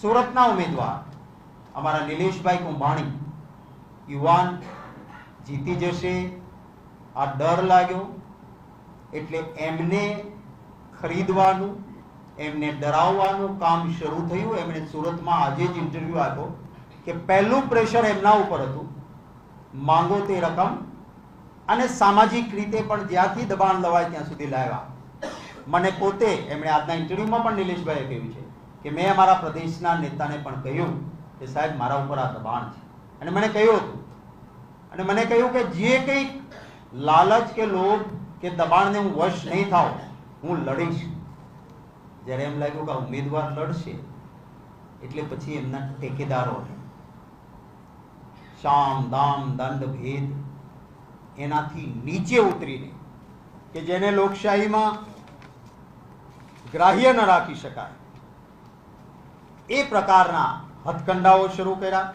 સુરતના ઉમેદવાર અમારા નિલેશભાઈ કુંભાણી. યુવાન જીતી જશે, આ ડર લાગ્યો, એટલે એમને ખરીદવાનું, એમને ડરાવવાનું કામ શરૂ થયું. એમણે સુરતમાં આજે જ ઇન્ટરવ્યૂ આપ્યો કે પહેલું પ્રેશર એમના ઉપર હતું, માંગો તે રકમ અને સામાજિક રીતે પણ જ્યાંથી દબાણ લવાય ત્યાં સુધી લાવ્યા. મને પોતે, એમણે આજના ઇન્ટરવ્યુમાં પણ નિલેશભાઈએ કહ્યું છે કે મેં અમારા પ્રદેશના નેતાને પણ કહ્યું કે સાહેબ, મારા ઉપર આ દબાણ છે. અને મને કહ્યું હતું. અને મને કહ્યું કે જે કંઈક લાલચ કે લોભ કે દબાણને હું વશ નહીં થાવ હું લડીશ. જ્યારે એમ લાગ્યું કે ઉમેદવાર લડશે, એટલે પછી એમના ટેકેદારોને શામ, દામ, દંડ, ભેદ એનાથી નીચે ઉતરીને કે જેને લોકશાહીમાં ગ્રાહ્ય ન રાખી શકાય એ પ્રકારના હથકંડાઓ શરૂ કર્યા.